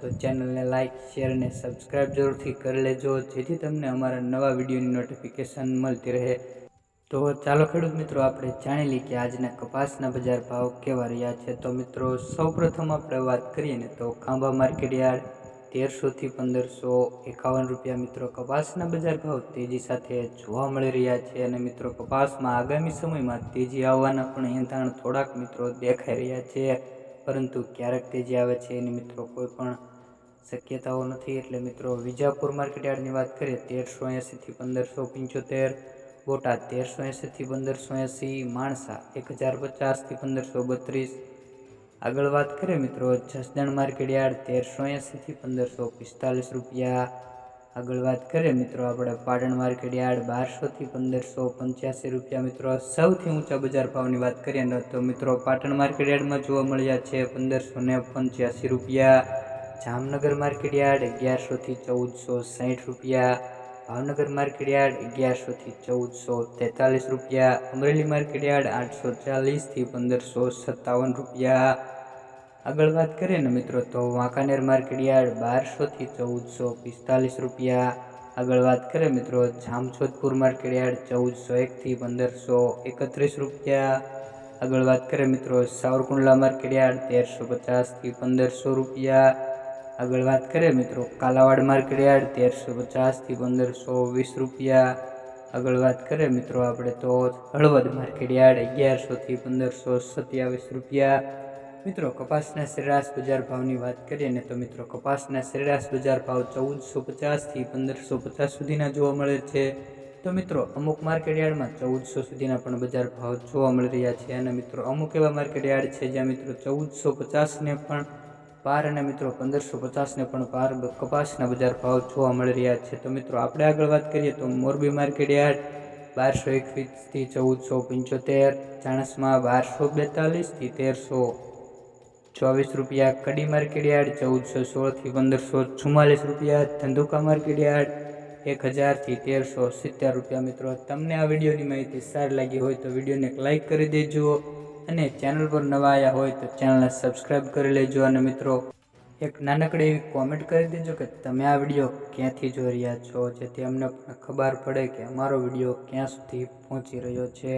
તો ચેનલને like share અને સબસ્ક્રાઈબ જરૂરથી કરી લેજો, જેથી તમને અમારા નવા વિડીયોની નોટિફિકેશન મળતી રહે. તો ચાલો ખેડૂત મિત્રો, આપણે જાણી લઈએ કે આજના કપાસના બજાર ભાવ કેવા રહ્યા છે. તો મિત્રો, સૌપ્રથમ આપણે વાત કરીએ ને તો ખાંભા માર્કેટ યાર્ડ તેરસોથી પંદરસો એકાવન રૂપિયા મિત્રો, કપાસના બજાર ભાવ તેજી સાથે જોવા મળી રહ્યા છે અને મિત્રો, કપાસમાં આગામી સમયમાં તેજી આવવાના પણ એંધાણ થોડાક મિત્રો દેખાઈ રહ્યા છે. પરંતુ ક્યારેક તેજી આવે છે એની મિત્રો, કોઈ પણ શક્યતાઓ નથી એટલે મિત્રો, વિજાપુર માર્કેટયાર્ડની વાત કરીએ, તેરસો એંસીથી પંદરસો પંચોતેર, બોટાદ તેરસો એંસીથી પંદરસો એંસી માણસા એક હજાર પચાસથી પંદરસો બત્રીસ. આગળ વાત કરીએ મિત્રો, જસદણ માર્કેટ યાર્ડ તેરસો એંસીથી પંદરસો પિસ્તાલીસ રૂપિયા. આગળ વાત કરીએ મિત્રો, આપણે પાટણ માર્કેટ યાર્ડ બારસોથી પંદરસો પંચ્યાસી રૂપિયા. મિત્રો, સૌથી ઊંચા બજાર ભાવની વાત કરીએ તો મિત્રો, પાટણ માર્કેટ યાર્ડમાં જોવા મળ્યા છે પંદરસો ને પંચ્યાસી રૂપિયા. જામનગર માર્કેટ યાર્ડ અગિયારસોથી ચૌદસો સાઠ રૂપિયા, ભાવનગર માર્કેટ યાર્ડ અગિયારસોથી ચૌદસો તેતાલીસ રૂપિયા, અમરેલી માર્કેટ યાર્ડ આઠસો ચાલીસથી પંદરસો સત્તાવન રૂપિયા. આગળ વાત કરીએ ને મિત્રો, તો વાંકાનેર માર્કેટ યાર્ડ બારસોથી ચૌદસો પિસ્તાલીસ રૂપિયા. આગળ વાત કરીએ મિત્રો, જામજોધપુર માર્કેટ યાર્ડ ચૌદસો એકથી પંદરસો એકત્રીસ રૂપિયા. આગળ વાત કરીએ મિત્રો, સાવરકુંડલા માર્કેટ યાર્ડ તેરસો પચાસથી પંદરસો રૂપિયા. આગળ વાત કરીએ મિત્રો, કાલાવાડ માર્કેટ યાર્ડ તેરસો પચાસથી પંદરસો વીસ રૂપિયા. આગળ વાત કરીએ મિત્રો, આપણે તો હળવદ માર્કેટ યાર્ડ અગિયારસોથી પંદરસો સત્યાવીસ રૂપિયા. મિત્રો, કપાસના સરેરાશ બજાર ભાવની વાત કરીએ ને તો મિત્રો, કપાસના સરેરાશ બજાર ભાવ ચૌદસો પચાસથી પંદરસો પચાસ સુધીના જોવા મળે છે. તો મિત્રો, અમુક માર્કેટ યાર્ડમાં ચૌદસો સુધીના પણ બજાર ભાવ જોવા મળી રહ્યા છે અને મિત્રો, અમુક એવા માર્કેટ યાર્ડ છે જ્યાં મિત્રો ચૌદસો પચાસને પણ પાર અને મિત્રો પંદરસો પચાસને પણ પાર કપાસના બજાર ભાવ જોવા મળી રહ્યા છે. તો મિત્રો આપણે આગળ વાત કરીએ તો મોરબી માર્કેટ યાર્ડ બારસો એકવીસથી ચૌદસો પંચોતેર, ચાણસમાં બારસો બેતાલીસથી તેરસો ચોવીસ રૂપિયા, કડી માર્કેટ યાર્ડ ચૌદસો સોળથી પંદરસો ચુમ્માલીસ રૂપિયા, ધંધુકા માર્કેટ યાર્ડ એક હજારથી તેરસો સિત્તેર રૂપિયા. મિત્રો તમને આ વિડીયોની માહિતી સારી લાગી હોય તો વિડીયોને લાઇક કરી દેજો. અને ચેનલ પર નવા આવ્યા હોય તો ચેનલને સબસ્ક્રાઈબ કરી લેજો અને મિત્રો, એક નાનકડી એવી કોમેન્ટ કરી દેજો કે તમે આ વીડિયો ક્યાંથી જોઈ રહ્યા છો? જેથી અમને પણ ખબર પડે કે અમારો વીડિયો ક્યાં સુધી પહોંચી રહ્યો છે.